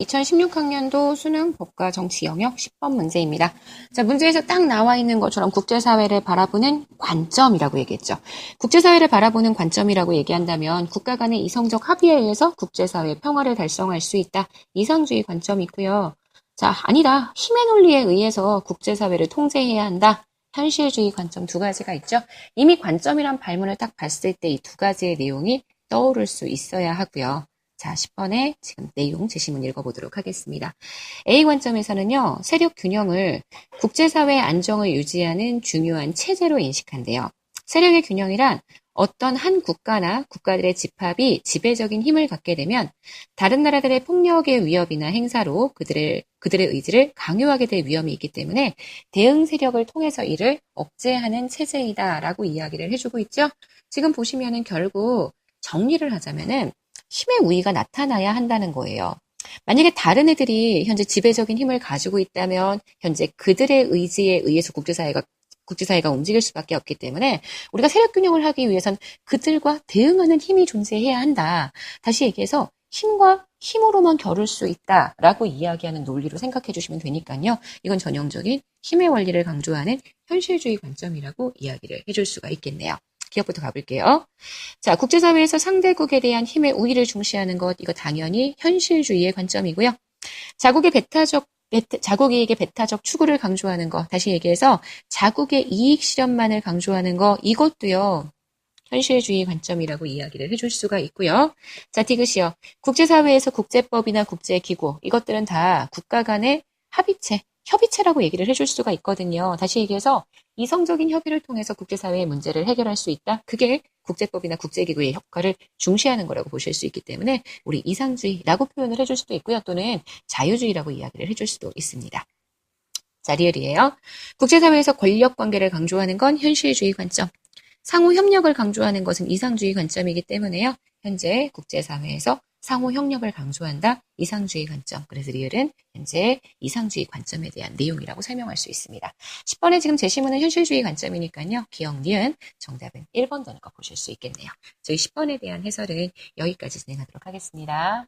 2016학년도 수능 법과 정치 영역 10번 문제입니다. 자, 문제에서 딱 나와 있는 것처럼 국제사회를 바라보는 관점이라고 얘기했죠. 국제사회를 바라보는 관점이라고 얘기한다면 국가 간의 이성적 합의에 의해서 국제사회 평화를 달성할 수 있다. 이상주의 관점이 있고요. 자, 아니다. 힘의 논리에 의해서 국제사회를 통제해야 한다. 현실주의 관점 두 가지가 있죠. 이미 관점이란 발문을 딱 봤을 때 이 두 가지의 내용이 떠오를 수 있어야 하고요. 자, 10번의 지금 내용 제시문 읽어보도록 하겠습니다. A 관점에서는요, 세력 균형을 국제사회 안정을 유지하는 중요한 체제로 인식한대요. 세력의 균형이란 어떤 한 국가나 국가들의 집합이 지배적인 힘을 갖게 되면 다른 나라들의 폭력의 위협이나 행사로 그들의, 그들의 의지를 강요하게 될 위험이 있기 때문에 대응 세력을 통해서 이를 억제하는 체제이다라고 이야기를 해주고 있죠. 지금 보시면은 결국 정리를 하자면은 힘의 우위가 나타나야 한다는 거예요. 만약에 다른 애들이 현재 지배적인 힘을 가지고 있다면 현재 그들의 의지에 의해서 국제사회가 국제사회가 움직일 수밖에 없기 때문에 우리가 세력 균형을 하기 위해선 그들과 대응하는 힘이 존재해야 한다. 다시 얘기해서 힘과 힘으로만 겨룰 수 있다라고 이야기하는 논리로 생각해 주시면 되니까요. 이건 전형적인 힘의 원리를 강조하는 현실주의 관점이라고 이야기를 해줄 수가 있겠네요. 기업부터 가볼게요. 자, 국제사회에서 상대국에 대한 힘의 우위를 중시하는 것, 이거 당연히 현실주의의 관점이고요. 자국의 배타적 자국이익의 배타적 추구를 강조하는 것, 다시 얘기해서 자국의 이익 실현만을 강조하는 것, 이것도요, 현실주의 관점이라고 이야기를 해줄 수가 있고요. 자, 디귿이요. 국제사회에서 국제법이나 국제기구, 이것들은 다 국가 간의 합의체, 협의체라고 얘기를 해줄 수가 있거든요. 다시 얘기해서 이성적인 협의를 통해서 국제사회의 문제를 해결할 수 있다. 그게 국제법이나 국제기구의 역할을 중시하는 거라고 보실 수 있기 때문에 우리 이상주의라고 표현을 해줄 수도 있고요. 또는 자유주의라고 이야기를 해줄 수도 있습니다. 자, 리얼이에요. 국제사회에서 권력 관계를 강조하는 건 현실주의 관점. 상호 협력을 강조하는 것은 이상주의 관점이기 때문에요. 현재 국제사회에서 상호 협력을 강조한다. 이상주의 관점. 그래서 리을은 현재 이상주의 관점에 대한 내용이라고 설명할 수 있습니다. 10번에 지금 제시문은 현실주의 관점이니까요. 기억 니은 정답은 1번 되는 거 보실 수 있겠네요. 저희 10번에 대한 해설은 여기까지 진행하도록 하겠습니다.